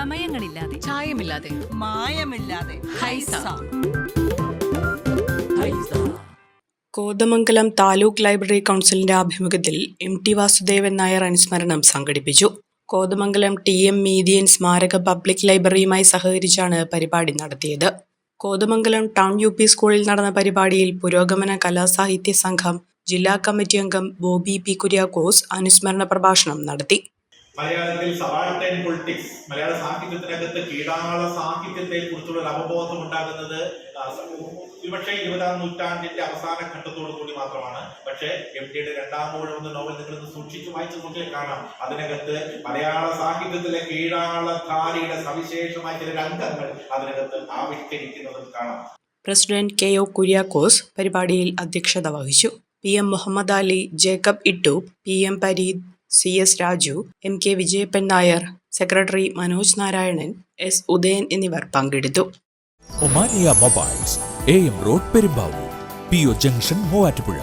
ചമയങ്ങളില്ലാതെ ചായമില്ലാതെ. മായമില്ലാതെ. ഹൈസ. കോതമംഗലം താലൂക്ക് ലൈബ്രറി കൗൺസിലിന്റെ ആഭിമുഖ്യത്തിൽ എം ടി വാസുദേവൻ നായർ അനുസ്മരണം സംഘടിപ്പിച്ചു. കോതമംഗലം ടി എം മീഡിയൻ സ്മാരക പബ്ലിക് ലൈബ്രറിയുമായി സഹകരിച്ചാണ് പരിപാടി നടത്തിയത്. കോതമംഗലം ടൗൺ യു പി സ്കൂളിൽ നടന്ന പരിപാടിയിൽ പുരോഗമന കലാസാഹിത്യ സംഘം ജില്ലാ കമ്മിറ്റി അംഗം ബോബി പി കുര്യാക്കോസ് അനുസ്മരണ പ്രഭാഷണം നടത്തി. മലയാളത്തിൽ സബാൾട്ടൈൻ പൊളിറ്റിക്സ് മലയാള സാഹിത്യത്തിനകത്ത് കീടാള സാഹിത്യത്തെ കുറിച്ചുള്ള അവബോധം ഉണ്ടാകുന്നത് ഒരുപക്ഷെ ഇരുപതാം നൂറ്റാണ്ടിന്റെ അവസാന ഘട്ടത്തോടു കൂടി മാത്രമാണ്. പക്ഷേ എം ടിയുടെ രണ്ടാം മൂഴം നോവൽ നിങ്ങൾ സൂക്ഷിച്ചു വായിച്ചു നോക്കിയാൽ കാണാം. അതിനകത്ത് മലയാള സാഹിത്യത്തിലെ കീഴാളധാരിയുടെ സവിശേഷമായ ചില രംഗങ്ങൾ അതിനകത്ത് ആവിഷ്കരിക്കുന്നതും കാണാം. പ്രസിഡന്റ് കെ ഒ കുര്യാക്കോസ് പരിപാടിയിൽ അധ്യക്ഷത വഹിച്ചു. P M Muhammad Ali Jacob ഇട്ടു. P M Pareed C S Raju M K Vijayappan Nair secretary Manoj Narayanan S Udayan എന്നിവർ പങ്കെടുത്തു. Omania mobiles A M road Perumbavoor P O junction Muvattupuzha.